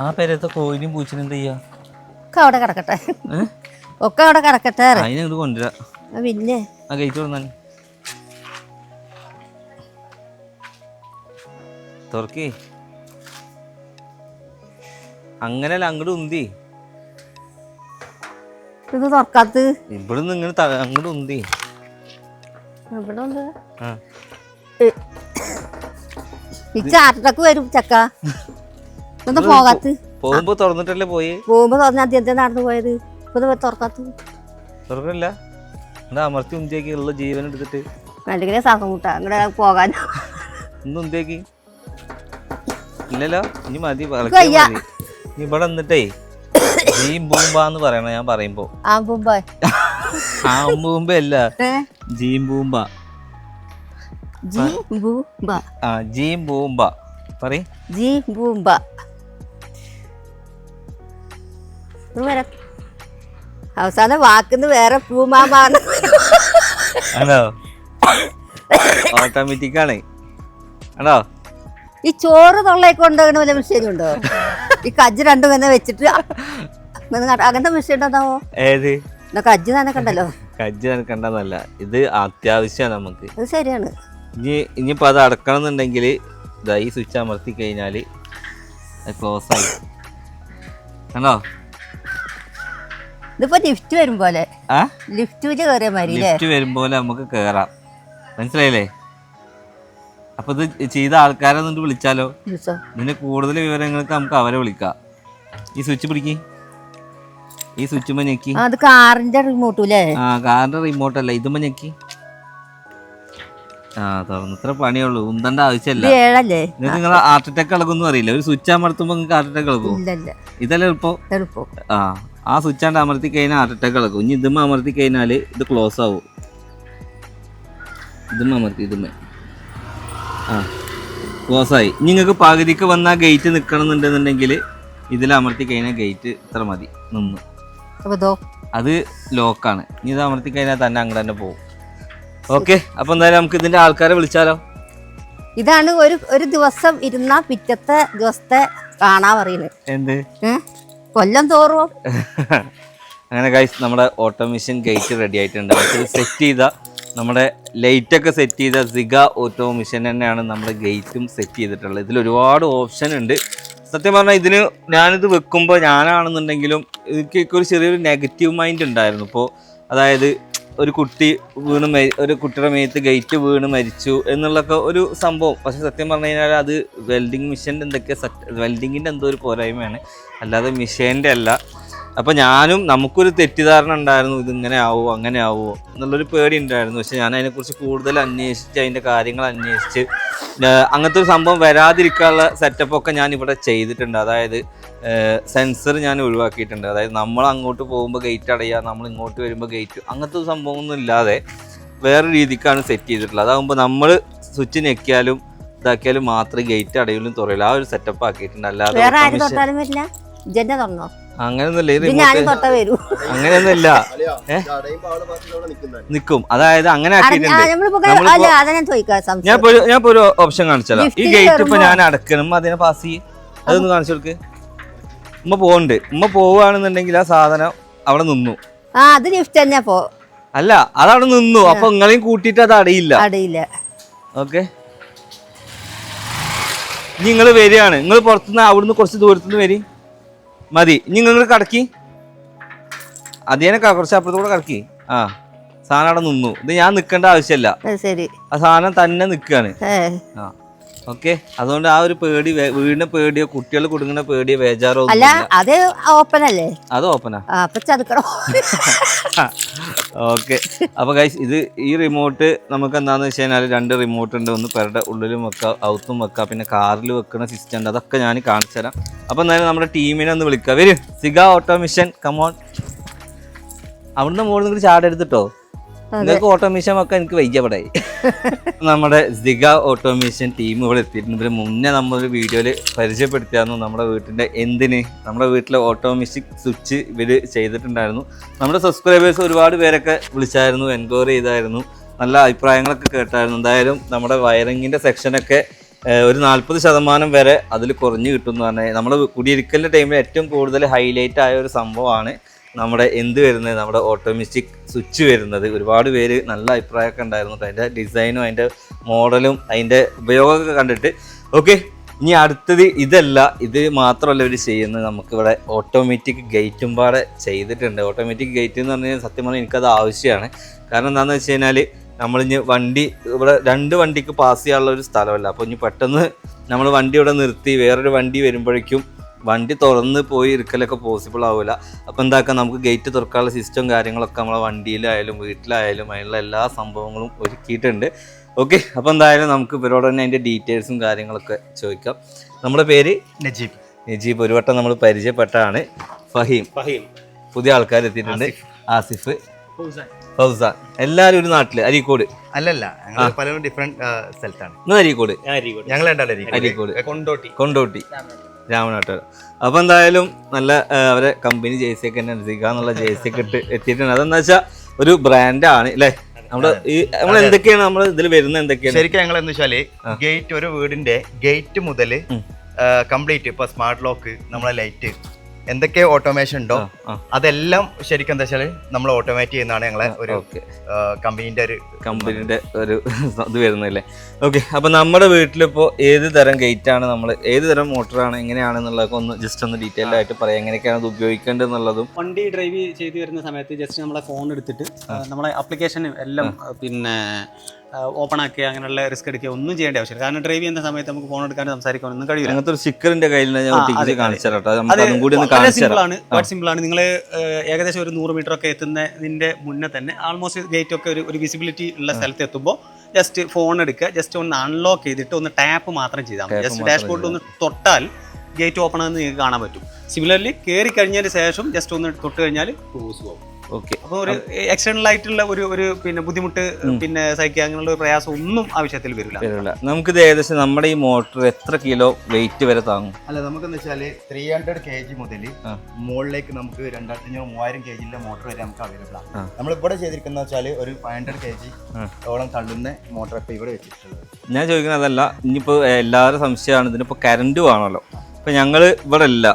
ആ പേരത്തെ കോയിനും പൂച്ചിനും എന്ത് ചെയ്യാ? ഒക്കെ അവിടെ കിടക്കട്ടെ? ഒക്കെ അവിടെ കിടക്കട്ടെ. അതിനെ ഇങ്ങോട്ട് കൊണ്ടുവരാ. പിന്നെ? ആ ഗേറ്റ് തുറന്നാൻ തുറക്കേ. അങ്ങനല്ല അങ്ങോട്ട് ഉന്തി. ഇത് തുറക്കാത്ത ഇവിടുന്ന് ഇങ്ങനെ അങ്ങോട്ട് ഉന്തി. ഇവിടെ ഉണ്ട്. ഈ ചാട്ടക്ക് വരും ചക്ക. പോകാത്ത. പോകുമ്പോ തുറന്നിട്ടല്ലേ പോയി? പോകുമ്പോ തുറന്ന് ആദ്യത്തെ നടന്നു പോയത്? ഇപ്പൊ തുറക്കാത്ത. തുറക്കില്ല എന്താ അമർത്തി ഉന്തിയാക്കി ഉള്ള ജീവൻ എടുത്തിട്ട്. അല്ലെങ്കിൽ സാസം കൂട്ടാ അങ്ങടെ പോകാൻ. ഒന്ന് ഉന്തിയാക്കി? ഇല്ലല്ലോ. ഇനി മതി ഇനി ഇവിടെ വന്നിട്ടേ ജീ ബൂമ്പാന്ന് പറയണ ഞാൻ പറയുമ്പോ. ആ മുമ്പ് ആ ബൂമ്പ അല്ല. ജീം ബൂമ്പ ജി ബൂമ്പ ആ ജീം പറയും പറയ്. ജി വരെ. അവസാനം വാക്കിന്ന് വേറെ പൂമാമാണ് ആണോ? ഓട്ടോമാറ്റിക് ആണ്? ആണോ ഈ ചോറ് തൊള്ളയിൽ കൊണ്ടുപോകുന്ന വല്ല മെഷീനും ഉണ്ടോ? ഈ കജ്ജ് രണ്ടും എന്നെ വെച്ചിട്ട് അങ്ങനത്തെ മെഷീൻ ഉണ്ടാവോ ഏത്? കജ്ജ് തന്നെ കണ്ടല്ലോ. കജ്ജ് നനക്കണ്ടെന്നല്ല ഇത് അത്യാവശ്യമാണ് നമുക്ക്. അത് ശരിയാണ്. ഇനി ഇനിയിപ്പോൾ അത് അടക്കണം എന്നുണ്ടെങ്കിൽ ഈ സ്വിച്ച് അമർത്തി കഴിഞ്ഞാൽ ക്ലോസ് ആയി. കണ്ടോ ഇതിപ്പോ ലിഫ്റ്റ് വരും പോലെ ആ? ലിഫ്റ്റ് വെച്ച് കയറിയ മാതിരി ലിഫ്റ്റ് ലിഫ്റ്റ് പോലെ നമുക്ക് കേറാം. മനസ്സിലായില്ലേ? അപ്പൊ ഇത് ചെയ്ത ആൾക്കാരെ എന്നിട്ട് വിളിച്ചാലോ? ഇതിന്റെ കൂടുതൽ വിവരങ്ങൾക്ക് നമുക്ക് അവരെ വിളിക്കാം. ഈ സ്വിച്ച് പിടിക്ക്. ഈ സ്വിച്ച് ഞെക്കി. ആ അത് കാറിന്റെ റിമോട്ട് അല്ലേ ആ കാറിന്റെ റിമോട്ട് അല്ല. ഇതുമ്പോ ഞെക്കി. ഇത്ര പണിയുള്ളൂ. ഉന്തണ്ട ആവശ്യമില്ല ഏഴല്ലേ? നിങ്ങൾ ഹാർട്ട് അറ്റാക്ക് ഇളകുമെന്ന് അറിയില്ല. ഒരു സ്വിച്ച് അമർത്തുമ്പോൾ നിങ്ങൾക്ക് ഹാർട്ട് അറ്റാക്ക് ഇളകും ഇതല്ലേ ഇപ്പോൾ എളുപ്പം. ആ ആ സ്വിച്ച് ആണ്ട് അമർത്തി കഴിഞ്ഞാൽ ഹാർട്ട് അറ്റാക്ക് ഇളകും. ഇനി ഇതുമ്മ അമർത്തി കഴിഞ്ഞാൽ ഇത് ക്ലോസ് ആവും. ഇതുമ്മ അമർത്തി ഇതുമ്മ. ആ ക്ലോസ് ആയി. ഇനി നിങ്ങൾക്ക് പകുതിക്ക് വന്ന ഗേറ്റ് നിൽക്കണം എന്നുണ്ടെന്നുണ്ടെങ്കിൽ ഇതിൽ അമർത്തി കഴിഞ്ഞാൽ ഗേറ്റ് ഇത്ര മതി. നിന്ന്. അത് ലോക്കാണ് ഇനി ഇത് അമർത്തി കഴിഞ്ഞാൽ തന്നെ അങ്ങോട്ട് തന്നെ പോകും ഓക്കെ അപ്പൊ എന്തായാലും നമുക്ക് ഇതിന്റെ ആൾക്കാരെ വിളിച്ചാലോ? ഇതാണ് ഒരു ഒരു ദിവസം ഇരുന്ന പിറ്റത്തെ ദിവസത്തെ കാണാൻ പറയുന്നത്. എന്ത്? കൊല്ലം തോറും. അങ്ങനെ ഗൈസ് നമ്മുടെ ഓട്ടോമിഷൻ ഗേറ്റ് റെഡി ആയിട്ടുണ്ട്. സെറ്റ് ചെയ്ത നമ്മുടെ ലൈറ്റ് ഒക്കെ സെറ്റ് ചെയ്ത സിഗ ഓട്ടോമിഷൻ തന്നെയാണ് നമ്മുടെ ഗേറ്റും സെറ്റ് ചെയ്തിട്ടുള്ളത്. ഇതിൽ ഒരുപാട് ഓപ്ഷൻ ഉണ്ട്. സത്യം പറഞ്ഞാൽ ഇതിന് ഞാനിത് വെക്കുമ്പോൾ ഞാനാണെന്നുണ്ടെങ്കിലും എനിക്ക് ഒരു ചെറിയൊരു നെഗറ്റീവ് മൈൻഡ് ഉണ്ടായിരുന്നു. ഇപ്പോൾ അതായത് ഒരു കുട്ടി വീണ് ഒരു കുട്ടിയുടെ മേത്ത് ഗേറ്റ് വീണ് മരിച്ചു എന്നുള്ളൊക്കെ ഒരു സംഭവം. പക്ഷെ സത്യം പറഞ്ഞു കഴിഞ്ഞാൽ അത് വെൽഡിങ് മിഷന്റെ എന്തൊക്കെ വെൽഡിങ്ങിന്റെ എന്തോ ഒരു പോരായ്മയാണ്. അല്ലാതെ മിഷേന്റെ അല്ല. അപ്പോൾ ഞാനും നമുക്കൊരു തെറ്റിദ്ധാരണ ഉണ്ടായിരുന്നു ഇതിങ്ങനെ ആവുമോ അങ്ങനെ ആവുമോ എന്നുള്ളൊരു പേടി ഉണ്ടായിരുന്നു. പക്ഷെ ഞാൻ അതിനെക്കുറിച്ച് കൂടുതൽ അന്വേഷിച്ച് അതിന്റെ കാര്യങ്ങൾ അന്വേഷിച്ച് അങ്ങനത്തെ ഒരു സംഭവം വരാതിരിക്കാനുള്ള സെറ്റപ്പ് ഒക്കെ ഞാൻ ഇവിടെ ചെയ്തിട്ടുണ്ട്. അതായത് സെൻസർ ഞാൻ ഒഴിവാക്കിയിട്ടുണ്ട്. അതായത് നമ്മൾ അങ്ങോട്ട് പോകുമ്പോൾ ഗേറ്റ് അടയുക നമ്മൾ ഇങ്ങോട്ട് വരുമ്പോൾ ഗേറ്റ് അങ്ങനത്തെ ഒരു സംഭവമൊന്നും ഇല്ലാതെ വേറെ രീതിക്കാണ് സെറ്റ് ചെയ്തിട്ടുള്ളത്. അതാകുമ്പോൾ നമ്മൾ സ്വിച്ച് ഞെക്കിയാലും ഇതാക്കിയാലും മാത്രമേ ഗേറ്റ് അടയിലും തുറയില്ല ആ ഒരു സെറ്റപ്പ് ആക്കിയിട്ടുണ്ട്. അല്ലാതെ അങ്ങനെയൊന്നുമില്ല ഇത് അങ്ങനെയൊന്നുമില്ല. നിക്കും അതായത് അങ്ങനെ ആക്കിയിട്ടുണ്ട്. ഞാൻ ചോദിക്കാം ഞാൻ ഒരു ഞാൻ ഓപ്ഷൻ കാണിച്ചാലോ? ഈ ഗേറ്റ് ഇപ്പൊ ഞാൻ അടക്കണം അതിനെ പാസ് ചെയ്യും. അതൊന്ന് കാണിച്ചു കൊടുക്ക്. ഉമ്മ പോണ്ട് ഉമ്മ പോവുകയാണെന്നുണ്ടെങ്കിൽ ആ സാധനം അവിടെ നിന്നു. ആ അത് ലിഫ്റ്റ് തന്നെ പോ. അല്ല അതവിടെ നിന്നു. അപ്പൊ നിങ്ങളെയും കൂട്ടിയിട്ട് അത് അടയില്ല. അടയില്ല. ഓക്കെ. നിങ്ങൾ വരികയാണ്. നിങ്ങൾ പുറത്തുനിന്ന് അവിടുന്ന് കുറച്ച് ദൂരത്തുനിന്ന് വരി. മതി. ഇനി നിങ്ങൾ കടക്കി. അതേനെ കുറച്ച് അപ്പുറത്തൂടെ കടക്കി. ആ സാധനം അവിടെ നിന്നു. ഇത് ഞാൻ നിൽക്കേണ്ട ആവശ്യമില്ല. ശരി. ആ സാധനം തന്നെ നിൽക്കുകയാണ്. ആ ഓക്കെ. അതുകൊണ്ട് ആ ഒരു പേടി വീടിന്റെ പേടിയോ കുട്ടികൾ കുടുങ്ങുന്ന പേടിയോ ബേജാറോ അല്ല അത് ഓപ്പൺ അല്ലേ? അത് ഓപ്പണാ അപ്പൊ ചതുക്കണം? ഓക്കെ. അപ്പൊ ഗൈസ് ഇത് ഈ റിമോട്ട് നമുക്ക് എന്താന്ന് വെച്ച് കഴിഞ്ഞാൽ രണ്ട് റിമോട്ട് ഉണ്ട്. ഒന്ന് പെരുടെ ഉള്ളിലും വെക്കാം ഔത്തും വെക്കാം പിന്നെ കാറിൽ വെക്കുന്ന സിസ്റ്റം ഉണ്ട്. അതൊക്കെ ഞാൻ കാണിച്ചു തരാം. അപ്പൊ എന്തായാലും നമ്മുടെ ടീമിനെ ഒന്ന് വിളിക്കാം. വരും. സിഗ ഓട്ടോമിഷൻ കമോൺ അവിടുന്ന് മുകളിൽ നിങ്ങൾ ചാടെടുത്തിട്ടോ നിങ്ങൾക്ക് ഓട്ടോമേഷൻ ഒക്കെ എനിക്ക് ഇവിടെ. നമ്മുടെ സിഗ ഓട്ടോമേഷൻ ടീം ഇവിടെ എത്തിയിട്ടുണ്ട്. ഇവർ മുന്നേ നമ്മളൊരു വീഡിയോയിൽ പരിചയപ്പെടുത്തിയായിരുന്നു നമ്മുടെ വീട്ടിന്റെ എന്തിന്. നമ്മുടെ വീട്ടിലെ ഓട്ടോമേഷൻ സ്വിച്ച് ഇവർ ചെയ്തിട്ടുണ്ടായിരുന്നു. നമ്മുടെ സബ്സ്ക്രൈബേഴ്സ് ഒരുപാട് പേരൊക്കെ വിളിച്ചായിരുന്നു എൻക്വയറി ചെയ്തായിരുന്നു. നല്ല അഭിപ്രായങ്ങളൊക്കെ കേട്ടായിരുന്നു. എന്തായാലും നമ്മുടെ വയറിങ്ങിന്റെ സെക്ഷനൊക്കെ ഒരു നാൽപ്പത് ശതമാനം വരെ അതിൽ കുറഞ്ഞു കിട്ടും എന്ന് പറഞ്ഞാൽ നമ്മൾ കുടിയിരിക്കലിന്റെ ടൈമിൽ ഏറ്റവും കൂടുതൽ ഹൈലൈറ്റ് ആയ ഒരു സംഭവമാണ് നമ്മുടെ എന്ത് വരുന്നത്? നമ്മുടെ ഓട്ടോമാറ്റിക് സ്വിച്ച് വരുന്നത്. ഒരുപാട് പേര് നല്ല അഭിപ്രായമൊക്കെ ഉണ്ടായിരുന്നു. അതിന്റെ ഡിസൈനും അതിന്റെ മോഡലും അതിന്റെ ഉപയോഗമൊക്കെ കണ്ടിട്ട്. ഓക്കെ ഇനി അടുത്തത് ഇതല്ല. ഇത് മാത്രമല്ല ഇവർ ചെയ്യുന്നത്. നമുക്കിവിടെ ഓട്ടോമാറ്റിക് ഗേറ്റും പാടെ ചെയ്തിട്ടുണ്ട്. ഓട്ടോമാറ്റിക് ഗേറ്റ് എന്ന് പറഞ്ഞാൽ സത്യം പറഞ്ഞാൽ എനിക്കത് ആവശ്യമാണ്. കാരണം എന്താണെന്ന് വെച്ച് കഴിഞ്ഞാൽ നമ്മളിഞ്ഞ് വണ്ടി ഇവിടെ രണ്ട് വണ്ടിക്ക് പാസ് ചെയ്യാനുള്ള ഒരു സ്ഥലമല്ല. അപ്പോൾ ഇനി പെട്ടെന്ന് നമ്മൾ വണ്ടി ഇവിടെ നിർത്തി വേറൊരു വണ്ടി വരുമ്പോഴേക്കും വണ്ടി തുറന്ന് പോയി ഇരിക്കലൊക്കെ പോസിബിൾ ആവില്ല അപ്പോൾ എന്താക്കാം നമുക്ക് ഗേറ്റ് തുറക്കാനുള്ള സിസ്റ്റം കാര്യങ്ങളൊക്കെ നമ്മളെ വണ്ടിയിലായാലും വീട്ടിലായാലും അതിനുള്ള എല്ലാ സംഭവങ്ങളും ഒരുക്കിയിട്ടുണ്ട്. ഓക്കെ അപ്പോൾ എന്തായാലും നമുക്ക് ഇവരോട് തന്നെ അതിന്റെ ഡീറ്റെയിൽസും കാര്യങ്ങളൊക്കെ ചോദിക്കാം. നമ്മുടെ പേര്? നജീബ്. നജീബ് ഒരു വട്ടം നമ്മൾ പരിചയപ്പെട്ടാണ്. ഫഹീം. ഫഹീം. പുതിയ ആൾക്കാർ എത്തിയിട്ടുണ്ട്. ആസിഫ്. ഫൗസാൻ. എല്ലാവരും ഒരു നാട്ടിൽ അരീക്കോട്. അല്ലല്ല പലരും ഡിഫറെന്റ് സ്ഥലത്താണ്. അരീക്കോട്. ഞങ്ങൾ അരീക്കോട്. കൊണ്ടോട്ടി. കൊണ്ടോട്ടി. രാമനാട്ടുകാർ അപ്പോൾ എന്തായാലും നല്ല അവരെ കമ്പനി ജേഴ്സി ഒക്കെ തന്നെ അനുസരിക്കുക എന്നുള്ള ജേഴ്സി ഒക്കെ ഇട്ട് എത്തിയിട്ടുണ്ട്. അതെന്താ വെച്ചാൽ ഒരു ബ്രാൻഡാണ് അല്ലേ നമ്മുടെ ഈ നമ്മൾ എന്തൊക്കെയാണ് നമ്മൾ ഇതിൽ വരുന്നത് എന്തൊക്കെയാണ്? ശരിക്കും ഞങ്ങൾ എന്ന് വെച്ചാൽ ഗേറ്റ് ഒരു വീടിന്റെ ഗേറ്റ് മുതൽ കംപ്ലീറ്റ് ഇപ്പൊ സ്മാർട്ട് ലോക്ക് നമ്മളെ ലൈറ്റ് എന്തൊക്കെ ഓട്ടോമേഷൻ ഉണ്ടോ അതെല്ലാം ശരിക്കും എന്താ വെച്ചാൽ നമ്മൾ ഓട്ടോമേറ്റ് ചെയ്യുന്നതാണ് ഞങ്ങളെ ഒരു കമ്പനീന്റെ ഒരു കമ്പനിയുടെ ഒരു ഇത് വരുന്നില്ലേ ഓക്കെ അപ്പൊ നമ്മുടെ വീട്ടിലിപ്പോ ഏത് തരം ഗേറ്റ് ആണ് നമ്മൾ ഏത് തരം മോട്ടറാണ് എങ്ങനെയാണെന്നുള്ളതൊക്കെ ഒന്ന് ജസ്റ്റ് ഒന്ന് ഡീറ്റെയിൽ ആയിട്ട് പറയാം. എങ്ങനെയൊക്കെയാണ് അത് ഉപയോഗിക്കേണ്ടത് എന്നുള്ളതും വണ്ടി ഡ്രൈവ് ചെയ്ത് വരുന്ന സമയത്ത് ജസ്റ്റ് നമ്മളെ ഫോൺ എടുത്തിട്ട് നമ്മളെ ആപ്ലിക്കേഷൻ എല്ലാം പിന്നെ ഓപ്പൺ ആക്കുക അങ്ങനെയുള്ള റിസ്ക് എടുക്കുക ഒന്നും ചെയ്യേണ്ട ആവശ്യമില്ല. കാരണം ഡ്രൈവ് ചെയ്യുന്ന സമയത്ത് നമുക്ക് ഫോൺ എടുക്കാൻ സംസാരിക്കാൻ ഒന്നും കഴിയില്ല അങ്ങനത്തെ ഒരു സ്റ്റിക്കറിന്റെ കയ്യിൽ വളരെ സിമ്പിൾ ആണ് നിങ്ങൾ ഏകദേശം ഒരു നൂറ് മീറ്റർ ഒക്കെ എത്തുന്നതിന്റെ മുന്നേ തന്നെ ആൾമോസ്റ്റ് ഗേറ്റ് ഒക്കെ ഒരു ഒരു വിസിബിലിറ്റി ഉള്ള സ്ഥലത്ത് എത്തുമ്പോൾ ജസ്റ്റ് ഫോൺ എടുക്കുക ജസ്റ്റ് ഒന്ന് അൺലോക്ക് ചെയ്തിട്ട് ഒന്ന് ടാപ്പ് മാത്രം ചെയ്താൽ മതി. ജസ്റ്റ് ഡാഷ് ഡാഷ്ബോർഡിൽ ഒന്ന് തൊട്ടാൽ ഗേറ്റ് ഓപ്പൺ ആണെന്ന് നിങ്ങൾക്ക് കാണാൻ പറ്റും. സിമിലർലി കയറി കഴിഞ്ഞതിന് ശേഷം ജസ്റ്റ് ഒന്ന് തൊട്ട് കഴിഞ്ഞാൽ ക്ലോസ് പോകും ഓക്കെ അപ്പോൾ ഒരു എക്സ്റ്റേണൽ ആയിട്ടുള്ള ഒരു ഒരു പിന്നെ ബുദ്ധിമുട്ട് പിന്നെ സഹിക്കുക അങ്ങനെയുള്ള ഒരു പ്രയാസം ഒന്നും ആവശ്യത്തിൽ വരില്ല. വരില്ല. നമുക്കിത് ഏകദേശം നമ്മുടെ ഈ മോട്ടർ എത്ര കിലോ വെയിറ്റ് വരെ താങ്ങും? അല്ല നമുക്ക് വെച്ചാൽ ത്രീ ഹൺഡ്രഡ് കെ ജി മുതൽ മുകളിലേക്ക് നമുക്ക് രണ്ടായിരത്തി അഞ്ഞൂറ് മൂവായിരം കെ ജിന്റെ മോട്ടർ വരെ നമുക്ക് അവൈലബിൾ ആണ്. നമ്മൾ ഇവിടെ ചെയ്തിരിക്കുന്ന വെച്ചാൽ ഒരു ഫൈവ് ഹൺഡ്രഡ് കെ ജി ഓളം തള്ളുന്ന മോട്ടർ ഒക്കെ ഇവിടെ വെച്ചിട്ടുള്ളത്. ഞാൻ ചോദിക്കുന്നത് അതല്ല ഇനിയിപ്പോൾ എല്ലാവരും സംശയമാണ് ഇതിനിപ്പോൾ കറണ്ട് വേണമല്ലോ. ഇപ്പം ഞങ്ങൾ ഇവിടെ ഇല്ല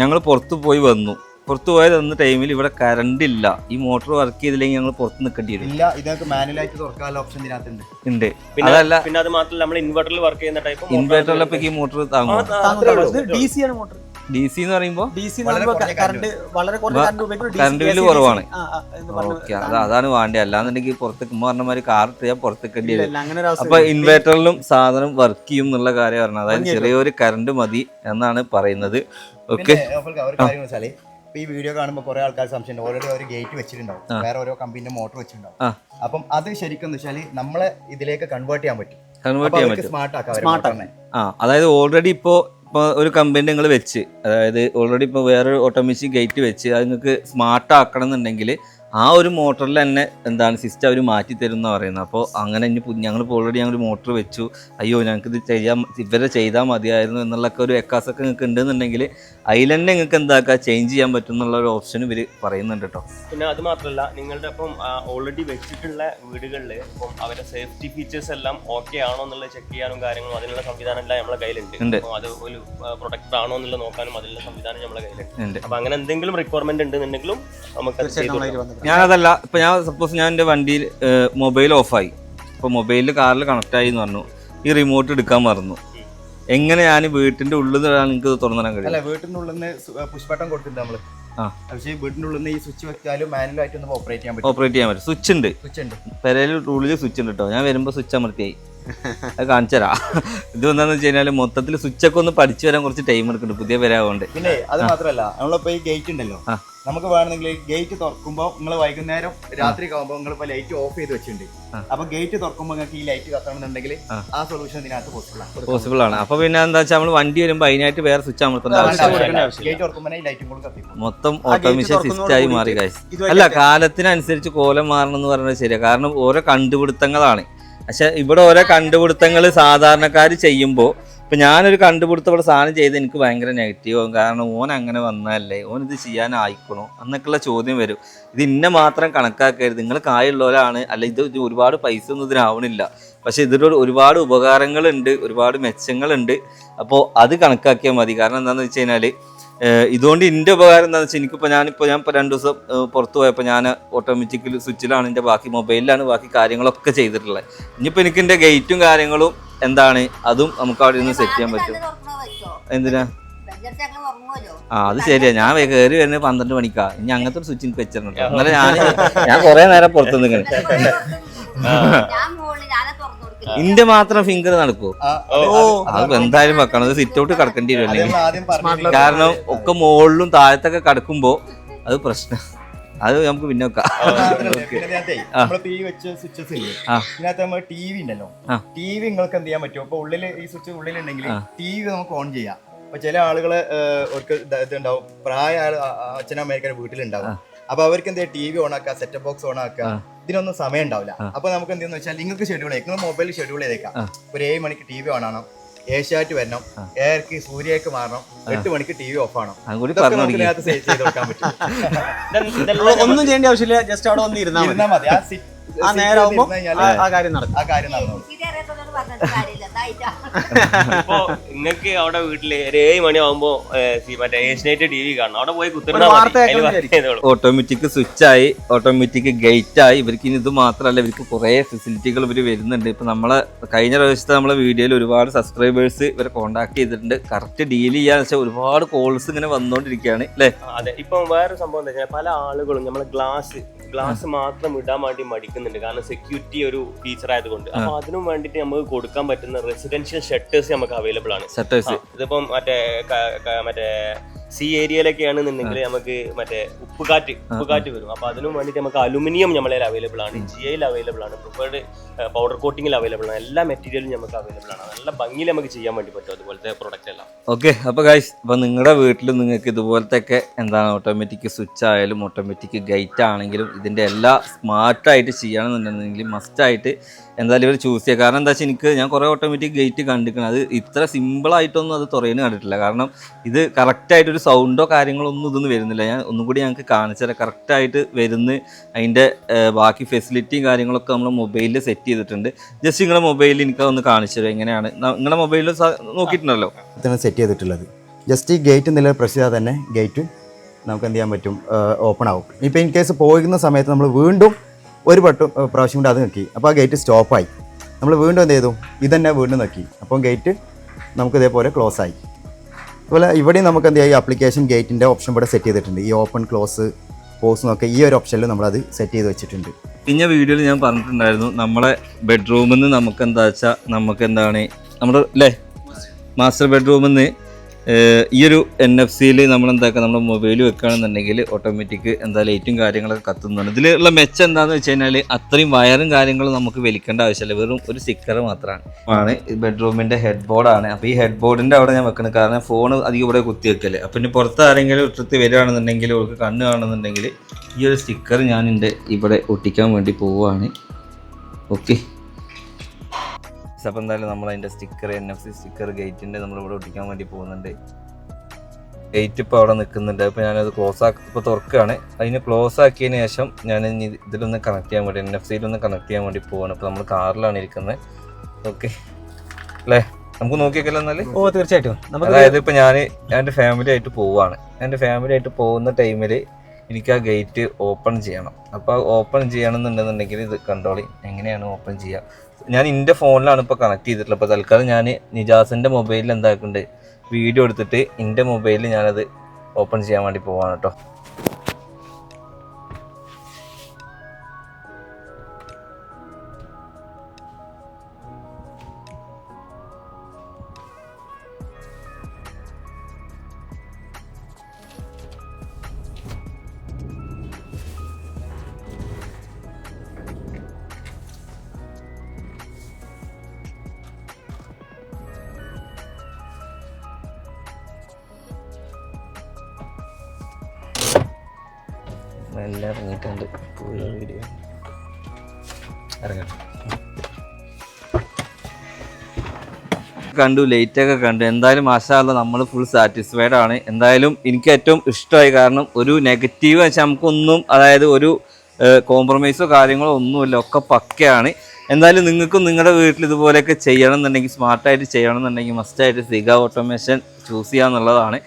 ഞങ്ങൾ പുറത്ത് പോയി വന്നു. പുറത്ത് പോയത് അന്ന് ടൈമിൽ ഇവിടെ കറണ്ട് ഇല്ല. ഈ മോട്ടോർ വർക്ക് ചെയ്തില്ലെങ്കിൽ ഞങ്ങൾ പുറത്ത് നിൽക്കേണ്ടി വരും. ഇല്ല ഇതൊക്കെ മാനുവലായിട്ട് തുറക്കാനുള്ള ഓപ്ഷൻ ഇതിനകത്തുണ്ട്. ഉണ്ട്. അതല്ല പിന്നെ അത് മാത്രമല്ല നമ്മൾ ഇൻവെർട്ടറിൽ വർക്ക് ചെയ്യുന്ന ടൈപ്പ് ഇൻവെർട്ടറിലൊക്കെ ഈ മോട്ടോർ താങ്ങും ഡി സി ആണ് മോട്ടർ ഡി സി എന്ന് പറയുമ്പോൾ കറണ്ട് ബില്ല് കുറവാണ്. ഓക്കെ അത് അതാണ് വേണ്ടത്. അല്ലാന്നുണ്ടെങ്കിൽ പുറത്തേക്ക് പറഞ്ഞ മാതിരി കാർ ഇട്ട് ഞാൻ പുറത്തേക്കേണ്ടി വരും. അപ്പൊ ഇൻവേർട്ടറിലും സാധനം വർക്ക് ചെയ്യും എന്നുള്ള കാര്യം പറഞ്ഞത്. അതായത് ചെറിയൊരു കറണ്ട് മതി എന്നാണ് പറയുന്നത്. ഓക്കെ ഇപ്പൊ ഈ വീഡിയോ കാണുമ്പോൾ കുറെ ആൾക്കാർ സംശയം ഓൾറെഡി ഒരു ഗേറ്റ് വെച്ചിട്ടുണ്ടാവും. വേറെ ഓരോ കമ്പനിന്റെ മോട്ടർ വെച്ചിട്ടുണ്ടാവും. അപ്പം അത് ശരിക്കും എന്ന് വെച്ചാൽ നമ്മളെ ഇതിലേക്ക് കൺവേർട്ട് ചെയ്യാൻ പറ്റും. കൺവേർട്ട് ചെയ്യാൻ പറ്റും. സ്മാർട്ട് ആക്കാം അതായത് ഓൾറെഡി ഇപ്പോ ഇപ്പോൾ ഒരു കമ്പനി നിങ്ങൾ വെച്ച് അതായത് ഓൾറെഡി ഇപ്പോൾ വേറൊരു ഓട്ടോമാറ്റിക് ഗേറ്റ് വെച്ച് അത് നിങ്ങൾക്ക് സ്മാർട്ട് ആക്കണം എന്നുണ്ടെങ്കിൽ ആ ഒരു മോട്ടറിൽ തന്നെ എന്താണ് സിസ്റ്റം അവർ മാറ്റി തരും എന്ന് പറയുന്നത് അപ്പോൾ അങ്ങനെ ഇനി ഞങ്ങളിപ്പോൾ ഓൾറെഡി ഞങ്ങൾ മോട്ടർ വെച്ചു. അയ്യോ ഞങ്ങൾക്ക് ഇത് ചെയ്യാൻ ഇവരെ ചെയ്താൽ മതിയായിരുന്നു എന്നുള്ളൊക്കെ ഒരു എക്കാസൊക്കെ നിങ്ങൾക്ക് ഉണ്ടെന്നുണ്ടെങ്കിൽ അതിൽ തന്നെ നിങ്ങൾക്ക് എന്താക്കുക ചേഞ്ച് ചെയ്യാൻ പറ്റും എന്നുള്ള ഒരു ഓപ്ഷൻ ഇവർ പറയുന്നുണ്ട് കേട്ടോ പിന്നെ അത് മാത്രമല്ല നിങ്ങളുടെ ഇപ്പം ഓൾറെഡി വെച്ചിട്ടുള്ള വീടുകളിൽ ഇപ്പം അവരുടെ സേഫ്റ്റി ഫീച്ചേഴ്സ് എല്ലാം ഓക്കെ ആണോ എന്നുള്ള ചെക്ക് ചെയ്യാനും കാര്യങ്ങളും അതിനുള്ള സംവിധാനം എല്ലാം നമ്മളെ കയ്യിലുണ്ട്. അത് ഒരു പ്രൊഡക്റ്റ് ആണോ എന്നുള്ള നോക്കാനും അതിനുള്ള സംവിധാനം നമ്മളെ കയ്യിലുണ്ട്. അപ്പം അങ്ങനെ എന്തെങ്കിലും റിക്വയർമെന്റ് ഉണ്ടെന്നുണ്ടെങ്കിലും നമുക്ക് അത് ചെയ്തു കൊടുക്കാം. ഞാനതല്ല ഇപ്പൊ ഞാൻ സപ്പോസ് ഞാൻ എന്റെ വണ്ടിയിൽ മൊബൈൽ ഓഫായി ഇപ്പൊ മൊബൈലിൽ കാറിൽ കണക്ട് ആയി എന്ന് പറഞ്ഞു. ഈ റിമോട്ട് എടുക്കാൻ മറന്നു. എങ്ങനെ ഞാൻ വീട്ടിന്റെ ഉള്ളിൽ നിന്ന് നിങ്ങൾക്ക് തുറന്നു തുറന്നിടാൻ കഴിയും അല്ല വീട്ടിന്റെ ഉള്ളിൽ നിന്ന് പുഷ് ബട്ടൺ കൊടുത്തിട്ടുണ്ട് നമ്മൾ. പക്ഷേ വീട്ടിന്റെ ഉള്ളിൽ നിന്ന് ഈ സ്വിച്ച് വെച്ചാലും മാനുവലായിട്ട് ഓപ്പറേറ്റ് ചെയ്യാൻ പറ്റും ഓപ്പറേറ്റ് ചെയ്യാൻ പറ്റും. സ്വിച്ച് ഉണ്ട്. സ്വിച്ച് ഉണ്ട്. പെരയിൽ ഉള്ളിൽ സ്വിച്ച് ഉണ്ട് കേട്ടോ ഞാൻ വരുമ്പോൾ സ്വിച്ച് അമർത്തിയായി. അത് കാണിച്ചു തരാം ഇത് എന്താണെന്ന് വെച്ച് കഴിഞ്ഞാൽ മൊത്തത്തിൽ സ്വിച്ചൊക്കെ ഒന്ന് പഠിച്ചു വരാൻ കുറച്ച് ടൈം എടുക്കുന്നുണ്ട്. പുതിയ പേരാകൊണ്ട് പിന്നെ അത് മാത്രമല്ല നമ്മളിപ്പോ ഈ ഗേറ്റ് ഉണ്ടല്ലോ. നമുക്ക് വേണമെങ്കിൽ ഗേറ്റ് തുറക്കുമ്പോൾ നിങ്ങൾ വൈകുന്നേരം രാത്രി ആകുമ്പോൾ നിങ്ങൾ ഇപ്പൊ ലൈറ്റ് ഓഫ് ചെയ്ത് വെച്ചിട്ടുണ്ട്. അപ്പൊ ഗേറ്റ് തുറക്കുമ്പോൾ നിങ്ങൾക്ക് ഈ ലൈറ്റ് കത്തണമെന്നുണ്ടെങ്കിൽ ആ. സൊല്യൂഷൻ ഇതിനകത്ത് പോസിബിൾ ആണ്. പോസിബിൾ ആണ്. അപ്പൊ പിന്നെ എന്താ വെച്ചാൽ നമ്മൾ വണ്ടി വരുമ്പോൾ അതിനായിട്ട് വേറെ സ്വിച്ച് അമർത്തേണ്ട ആവശ്യമില്ല ഗേറ്റ് തുറക്കുമ്പോൾ ഈ ലൈറ്റും കൂടെ കത്തിക്കും. മൊത്തം ഓട്ടോമേഷൻ തുറക്കുന്നതോട് മാറി കാശ് അല്ല കാലത്തിനനുസരിച്ച് കോലം മാറണം എന്ന് പറയുന്നത് ശരിയാണ് കാരണം ഓരോ കണ്ടുപിടുത്തങ്ങളാണ്. പക്ഷെ ഇവിടെ ഓരോ കണ്ടുപിടുത്തങ്ങൾ സാധാരണക്കാർ ചെയ്യുമ്പോൾ ഇപ്പം ഞാനൊരു കണ്ടുപിടുത്തം ഇവിടെ സാധനം ചെയ്ത് എനിക്ക് ഭയങ്കര നെഗറ്റീവ് ആവും. കാരണം ഓൻ അങ്ങനെ വന്നതല്ലേ? ഓൻ ഇത് ചെയ്യാനായിക്കണോ? എന്നൊക്കെയുള്ള ചോദ്യം വരും. ഇത് ഇന്നെ മാത്രം കണക്കാക്കരുത്. നിങ്ങൾ കായുള്ളവരാണ് അല്ല ഇത് ഒരുപാട് പൈസ ഒന്നും ഇതിനാവണില്ല പക്ഷെ ഇതിലൊരു ഒരുപാട് ഉപകാരങ്ങളുണ്ട്. ഒരുപാട് മെച്ചങ്ങളുണ്ട്. അപ്പോൾ അത് കണക്കാക്കിയാൽ മതി. കാരണം എന്താണെന്ന് വെച്ച് കഴിഞ്ഞാൽ ഇതുകൊണ്ട് എന്റെ ഉപകാരം എന്താണെന്ന് വെച്ചാൽ എനിക്കിപ്പോൾ ഞാനിപ്പോൾ ഞാൻ ഇപ്പോൾ രണ്ട് ദിവസം പുറത്ത് പോയപ്പോൾ ഞാൻ ഓട്ടോമാറ്റിക്കലി സ്വിച്ചിലാണ് എന്റെ ബാക്കി മൊബൈലിലാണ് ബാക്കി കാര്യങ്ങളൊക്കെ ചെയ്തിട്ടുള്ളത്. ഇനിയിപ്പോൾ എനിക്ക് എന്റെ ഗേറ്റും കാര്യങ്ങളും എന്താണ് അതും നമുക്ക് അവിടെ നിന്ന് സെറ്റ് ചെയ്യാൻ പറ്റും. എന്തിനാ? ആ അത് ശരിയാ. ഞാൻ കയറി വരുന്നത് പന്ത്രണ്ട് മണിക്കാ. ഇനി അങ്ങനത്തെ ഒരു സ്വിച്ച് എനിക്ക് വെച്ചിട്ടുണ്ട്. എന്നാലും ഞാൻ ഞാൻ കുറെ നേരം പുറത്തു നിൽക്കണം ഇന്റെ മാത്രം ഫിംഗർ നടക്കൂ. അത് എന്തായാലും വെക്കണം. അത് സിറ്റ് ഔട്ട് കിടക്കേണ്ടി വരും അല്ലെങ്കിൽ. കാരണം ഒക്കെ മുകളിലും താഴത്തൊക്കെ കിടക്കുമ്പോ അത് പ്രശ്നം. അത് നമുക്ക് പിന്നെ ടി വി ഉണ്ടല്ലോ. ടി വി നിങ്ങൾക്ക് എന്ത് ചെയ്യാൻ പറ്റും? അപ്പൊ ഉള്ളിൽ ഈ സ്വിച്ച് ഉള്ളിലുണ്ടെങ്കിൽ ടി വി നമുക്ക് ഓൺ ചെയ്യാം. അപ്പൊ ചില ആളുകൾ ഇതുണ്ടാവും. പ്രായ അച്ഛനും അമ്മയൊക്കെ വീട്ടിലുണ്ടാവും. അപ്പൊ അവർക്ക് എന്താ ടി വി ഓൺ ആക്കാം സെറ്റപ്പ് ബോക്സ് ഓൺ ആക്കുക ഇതിനൊന്നും സമയം ഉണ്ടാവില്ല അപ്പൊ നമുക്ക് എന്തെന്ന് വെച്ചാൽ നിങ്ങൾക്ക് ഷെഡ്യൂൾ നിങ്ങൾ മൊബൈലിൽ ഷെഡ്യൂൾ ചെയ്തേക്കാം. ഒരു ഏഴ് മണിക്ക് ടി വി ഓൺ ആണോ ഏഷ്യാറ്റ് വരണം. ഏർക്ക് സൂര്യക്ക് മാറണം. എട്ട് മണിക്ക് ടി വി ഓഫ് ആണോ ഒന്നും ചെയ്യേണ്ട ആവശ്യമില്ല. ജസ്റ്റ് അവിടെ വന്നിരുന്നാൽ ഇരുന്നാൽ മതി. ആ സി- ആ നേരാകുമ്പോൾ ആ കാര്യം നടക്കും. ആ കാര്യം നടന്നോളൂ. ഇപ്പൊ നിങ്ങൾക്ക് അവിടെ വീട്ടിൽ ഒരു ഏഴ് മണിയാവുമ്പോ മറ്റേ ഏഷ്യനൈറ്റ് ടി വി കാണണം. അവിടെ പോയി കുത്തിരുന്നാ ഓട്ടോമാറ്റിക് സ്വിച്ച് ആയി ഓട്ടോമാറ്റിക് ഗേറ്റ് ആയി. ഇവർക്ക് ഇനി ഇത് മാത്രമല്ല ഇവർക്ക് കുറെ ഫെസിലിറ്റികൾ ഇവർ വരുന്നുണ്ട്. ഇപ്പൊ നമ്മളെ കഴിഞ്ഞ പ്രാവശ്യത്തെ നമ്മളെ വീഡിയോയിൽ ഒരുപാട് സബ്സ്ക്രൈബേഴ്സ് ഇവരെ കോൺടാക്ട് ചെയ്തിട്ടുണ്ട്. കറക്റ്റ് ഡീൽ ചെയ്യാന്ന് വെച്ചാൽ ഒരുപാട് കോൾസ് ഇങ്ങനെ വന്നുകൊണ്ടിരിക്കുകയാണ് അല്ലേ? അതെ. ഇപ്പൊ വേറെ സംഭവം എന്താ വെച്ചാൽ പല ആളുകളും നമ്മളെ ഗ്ലാസ് ഗ്ലാസ് മാത്രം ഇടാൻ വേണ്ടി മടിക്കുന്നുണ്ട് കാരണം സെക്യൂരിറ്റി ഒരു ഫീച്ചർ ആയതുകൊണ്ട്. അപ്പൊ അതിനും വേണ്ടിട്ട് നമുക്ക് കൊടുക്കാൻ പറ്റുന്ന റെസിഡൻഷ്യൽ ഷട്ടേഴ്സ് നമുക്ക് അവൈലബിൾ ആണ്. ഷട്ടേഴ്സ് ഇതിപ്പം മറ്റേ മറ്റേ സി ഏരിയയിലൊക്കെയാണ് നിന്നെങ്കിൽ നമുക്ക് മറ്റേ ഉപ്പുകാറ്റ് ഉപ്പുകാറ്റ് വരും. അപ്പൊ അതിനും വേണ്ടിയിട്ട് നമുക്ക് അലുമിനിയം നമ്മളെ അവൈലബിൾ ആണ്. ജി ഐയിൽ അവൈലബിൾ ആണ്. പ്രിഫേർഡ് പൗഡർ കോട്ടിങ്ങിൽ അവൈലബിൾ ആണ്. എല്ലാ മെറ്റീരിയലും നമുക്ക് അവൈലബിൾ ആണ്. നല്ല ഭംഗിയിൽ നമുക്ക് ചെയ്യാൻ വേണ്ടി പറ്റും അതുപോലത്തെ പ്രൊഡക്റ്റ് എല്ലാം. ഓക്കെ അപ്പൊ ഗൈസ് അപ്പോൾ നിങ്ങളുടെ വീട്ടിൽ നിങ്ങൾക്ക് ഇതുപോലത്തെ ഒക്കെ എന്താണ് ഓട്ടോമാറ്റിക് സ്വിച്ച് ആയാലും ഓട്ടോമാറ്റിക് ഗൈറ്റ് ആണെങ്കിലും ഇതിന്റെ എല്ലാ സ്മാർട്ട് സ്മാർട്ടായിട്ട് ചെയ്യണമെന്നുണ്ടെങ്കിൽ മസ്റ്റായിട്ട് എന്തായാലും ഇവർ ചൂസ് ചെയ്യുക. കാരണം എന്താ വെച്ചാൽ എനിക്ക് ഞാൻ കുറേ ഓട്ടോമാറ്റിക് ഗേറ്റ് കണ്ടിരിക്കണം അത് ഇത്ര സിമ്പിൾ ആയിട്ടൊന്നും അത് തുറയുന്ന കണ്ടിട്ടില്ല. കാരണം ഇത് കറക്റ്റായിട്ടൊരു സൗണ്ടോ കാര്യങ്ങളോ ഒന്നും ഇതൊന്നും വരുന്നില്ല. ഞാൻ ഒന്നും കൂടി ഞങ്ങൾക്ക് കാണിച്ചു തരാം. കറക്റ്റായിട്ട് വരുന്ന അതിന്റെ ബാക്കി ഫെസിലിറ്റിയും കാര്യങ്ങളൊക്കെ നമ്മൾ മൊബൈലിൽ സെറ്റ് ചെയ്തിട്ടുണ്ട്. ജസ്റ്റ് നിങ്ങളുടെ മൊബൈലിൽ എനിക്ക് ഒന്ന് കാണിച്ചു തരാം. എങ്ങനെയാണ്? നിങ്ങളുടെ മൊബൈലിൽ നോക്കിയിട്ടുണ്ടല്ലോ? സെറ്റ് ചെയ്തിട്ടുള്ളത്. ജസ്റ്റ് ഈ ഗേറ്റ് എന്തെങ്കിലും പ്രസ് ചെയ്താൽ തന്നെ. ഗേറ്റ് നമുക്ക് എന്ത് ചെയ്യാൻ പറ്റും? ഓപ്പൺ ആവും. ഇപ്പോൾ ഇൻ കേസ് പോകുന്ന സമയത്ത് നമ്മൾ വീണ്ടും ഒരു വട്ടം പ്രാവശ്യം കൊണ്ട് അത് നോക്കി. അപ്പോൾ ആ ഗേറ്റ് സ്റ്റോപ്പായി നമ്മൾ വീണ്ടും എന്ത് ചെയ്തു? ഇതന്നെ വീണ്ടും നോക്കി. അപ്പം ഗേറ്റ് നമുക്ക് ഇതേപോലെ ക്ലോസ് ആയി. അതുപോലെ ഇവിടെ നമുക്ക് എന്ത് ഈ അപ്ലിക്കേഷൻ ഗേറ്റിന്റെ ഓപ്ഷൻ ഇവിടെ സെറ്റ് ചെയ്തിട്ടുണ്ട്. ഈ ഓപ്പൺ ക്ലോസ് പോസ് എന്നൊക്കെ ഈ ഒരു ഓപ്ഷനിൽ നമ്മളത് സെറ്റ് ചെയ്ത് വെച്ചിട്ടുണ്ട്. കഴിഞ്ഞ വീഡിയോയിൽ ഞാൻ പറഞ്ഞിട്ടുണ്ടായിരുന്നു നമ്മളെ ബെഡ്റൂമിൽ നിന്ന് നമുക്ക് എന്താ വെച്ചാൽ നമുക്ക് എന്താണ് നമ്മുടെ അല്ലേ മാസ്റ്റർ ബെഡ്റൂമിൽ നിന്ന് ഈ ഒരു എൻ എഫ് സിയിൽ നമ്മൾ എന്താക്കുക നമ്മുടെ മൊബൈൽ വെക്കുകയാണെന്നുണ്ടെങ്കിൽ ഓട്ടോമാറ്റിക് എന്താ ലൈറ്റും കാര്യങ്ങളൊക്കെ കത്തുന്നതാണ്. ഇതിലുള്ള മെച്ചം എന്താണെന്ന് വെച്ച് കഴിഞ്ഞാൽ അത്രയും വയറും കാര്യങ്ങളും നമുക്ക് വലിക്കേണ്ട ആവശ്യമില്ല. വെറും ഒരു സ്റ്റിക്കർ മാത്രമാണ് ആണ് ബെഡ്റൂമിന്റെ ഹെഡ് ബോർഡാണ് അപ്പോൾ ഈ ഹെഡ് ബോർഡിന്റെ അവിടെ ഞാൻ വെക്കുന്നത് കാരണം ഫോൺ അധികം ഇവിടെ കുത്തി വെക്കല്ലേ അപ്പം ഇനി പുറത്ത് ആരെങ്കിലും ഇട്ടത്ത് വരികയാണെന്നുണ്ടെങ്കിൽ അവർക്ക് കണ്ണ് കാണുന്നുണ്ടെങ്കിൽ ഈ ഒരു സ്റ്റിക്കർ ഞാൻ എന്റെ ഇവിടെ ഒട്ടിക്കാൻ വേണ്ടി പോവുകയാണ് ഓക്കെ അപ്പം എന്തായാലും നമ്മൾ അതിന്റെ sticker N F C sticker ഗേറ്റിന്റെ നമ്മളിവിടെ ഒട്ടിക്കാൻ വേണ്ടി പോകുന്നുണ്ട്. ഗേറ്റ് ഇപ്പോൾ അവിടെ നിൽക്കുന്നുണ്ട്. അപ്പോൾ ഞാനത് ക്ലോസ് ആക്കി ഇപ്പോൾ തുറക്കുകയാണ്. അതിന് ക്ലോസ് ആക്കിയതിന് ശേഷം ഞാൻ ഇനി ഇതിലൊന്ന് കണക്ട് ചെയ്യാൻ വേണ്ടി എൻ എഫ് സിയിലൊന്ന് കണക്ട് ചെയ്യാൻ വേണ്ടി പോവാണ്. അപ്പോൾ നമ്മൾ കാറിലാണ് ഇരിക്കുന്നത്. ഓക്കെ അല്ലേ? നമുക്ക് നോക്കിയൊക്കെയല്ലോ എന്നാൽ ഓ തീർച്ചയായിട്ടും. അതായത് ഇപ്പോൾ ഞാൻ എന്റെ ഫാമിലി ആയിട്ട് പോവുകയാണ് എന്റെ ഫാമിലി ആയിട്ട് പോകുന്ന ടൈമിൽ എനിക്ക് ആ ഗേറ്റ് ഓപ്പൺ ചെയ്യണം. അപ്പോൾ ഓപ്പൺ ചെയ്യണമെന്നുണ്ടെന്നുണ്ടെങ്കിൽ ഇത് കണ്ടോളി എങ്ങനെയാണ് ഓപ്പൺ ചെയ്യുക ഞാൻ എന്റെ ഫോണിലാണ് ഇപ്പോൾ കണക്ട് ചെയ്തിട്ടുള്ളത്. അപ്പോൾ തൽക്കാലം ഞാൻ നിജാസിന്റെ മൊബൈലിൽ എന്താക്കുന്നുണ്ട്? വീഡിയോ എടുത്തിട്ട് എന്റെ മൊബൈലിൽ ഞാനത് ഓപ്പൺ ചെയ്യാൻ വേണ്ടി പോവാണ് കേട്ടോ എല്ലാം ഇറങ്ങിയിട്ടുണ്ട്. പോയ വീഡിയോ ഇറങ്ങട്ടെ. കണ്ടു ലൈറ്റ് ഒക്കെ കണ്ടു. എന്തായാലും മാഷാല്ല നമ്മൾ ഫുൾ സാറ്റിസ്ഫൈഡ് ആണ്. എന്തായാലും എനിക്ക് ഏറ്റവും ഇഷ്ടമായി കാരണം ഒരു നെഗറ്റീവ് വെച്ചാൽ നമുക്കൊന്നും അതായത് ഒരു കോംപ്രമൈസോ കാര്യങ്ങളോ ഒന്നുമില്ല. ഒക്കെ പക്കയാണ്. എന്തായാലും നിങ്ങൾക്കും നിങ്ങളുടെ വീട്ടിൽ ഇതുപോലെയൊക്കെ ചെയ്യണം എന്നുണ്ടെങ്കിൽ സ്മാർട്ടായിട്ട് ചെയ്യണം എന്നുണ്ടെങ്കിൽ മസ്റ്റായിട്ട് സിഗ ഓട്ടോമേഷൻ ചൂസ് ചെയ്യുക എന്നുള്ളതാണ്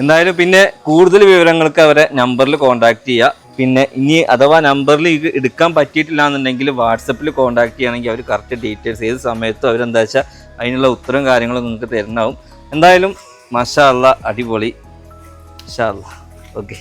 എന്തായാലും പിന്നെ കൂടുതൽ വിവരങ്ങൾക്ക് അവരെ നമ്പറിൽ കോൺടാക്റ്റ് ചെയ്യുക പിന്നെ ഇനി അഥവാ നമ്പറിൽ ഇത് എടുക്കാൻ പറ്റിയിട്ടില്ല എന്നുണ്ടെങ്കിൽ വാട്സപ്പിൽ കോൺടാക്ട് ചെയ്യുകയാണെങ്കിൽ അവർ കറക്റ്റ് ഡീറ്റെയിൽസ് ഏത് സമയത്തും അവരെന്താ വെച്ചാൽ അതിനുള്ള ഉത്തരവും കാര്യങ്ങളും നിങ്ങൾക്ക് തരുന്നതാവും. എന്തായാലും മഷാ അടിപൊളി. അല്ലാ ഓക്കെ